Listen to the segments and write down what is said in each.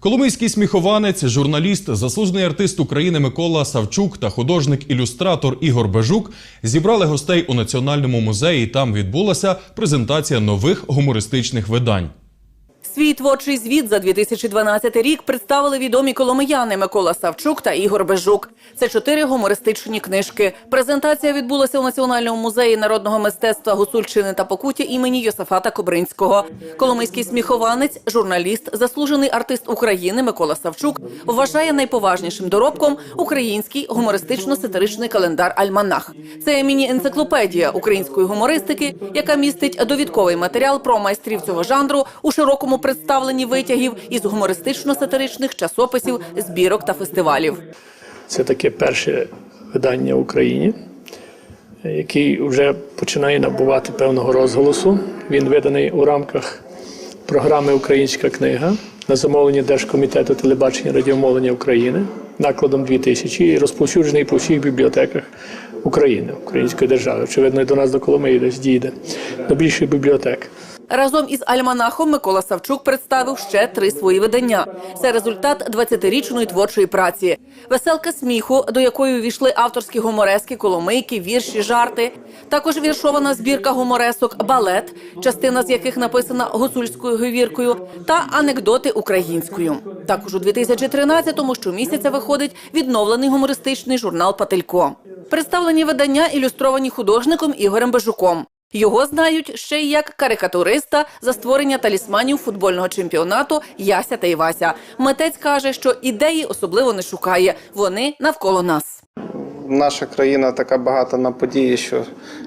Коломийський сміхованець, журналіст, заслужений артист України Микола Савчук та художник-ілюстратор Ігор Бежук зібрали гостей у Національному музеї. Там відбулася презентація нових гумористичних видань. Свій творчий звіт за 2012 рік представили відомі коломияни Микола Савчук та Ігор Бежук. Це чотири гумористичні книжки. Презентація відбулася у Національному музеї народного мистецтва Гуцульщини та Покуття імені Йосифата Кобринського. Коломийський сміхованець, журналіст, заслужений артист України Микола Савчук вважає найповажнішим доробком український гумористично-сатиричний календар Альманах. Це міні-енциклопедія української гумористики, яка містить довідковий матеріал про майстрів цього жанру у широкому представленні витягів із гумористично-сатиричних часописів, збірок та фестивалів. Це таке перше видання в Україні, який вже починає набувати певного розголосу. Він виданий у рамках програми Українська книга на замовлення Держкомітету телебачення радіомовлення України накладом 2000 і розповсюджений по всіх бібліотеках України, Української держави. Очевидно, і до нас до Коломиї десь дійде до більших бібліотек. Разом із Альманахом Микола Савчук представив ще три свої видання. Це результат 20-річної творчої праці. Веселка сміху, до якої увійшли авторські гуморески, коломийки, вірші, жарти. Також віршована збірка гуморесок Балет, частина з яких написана гуцульською говіркою, та анекдоти українською. Також у 2013-му щомісяця виходить відновлений гумористичний журнал Пателько. Представлені видання ілюстровані художником Ігорем Бежуком. Його знають ще й як карикатуриста за створення талісманів футбольного чемпіонату Яся та Івася. Митець каже, що ідеї особливо не шукає. Вони навколо нас. наша країна така багата на події, що,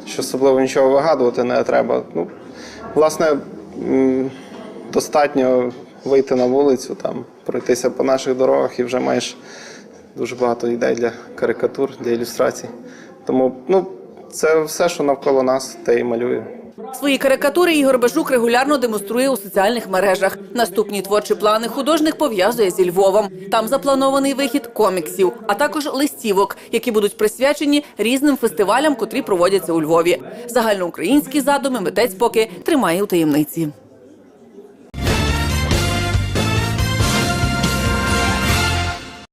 що особливо нічого вигадувати не треба. Ну, власне, достатньо вийти на вулицю, там, пройтися по наших дорогах і вже маєш дуже багато ідей для карикатур, для ілюстрацій. Тому ну, це все, що навколо нас, те і малює. Свої карикатури Ігор Бажук регулярно демонструє у соціальних мережах. Наступні творчі плани художник пов'язує зі Львовом. Там запланований вихід коміксів, а також листівок, які будуть присвячені різним фестивалям, котрі проводяться у Львові. Загальноукраїнські задуми митець поки тримає у таємниці.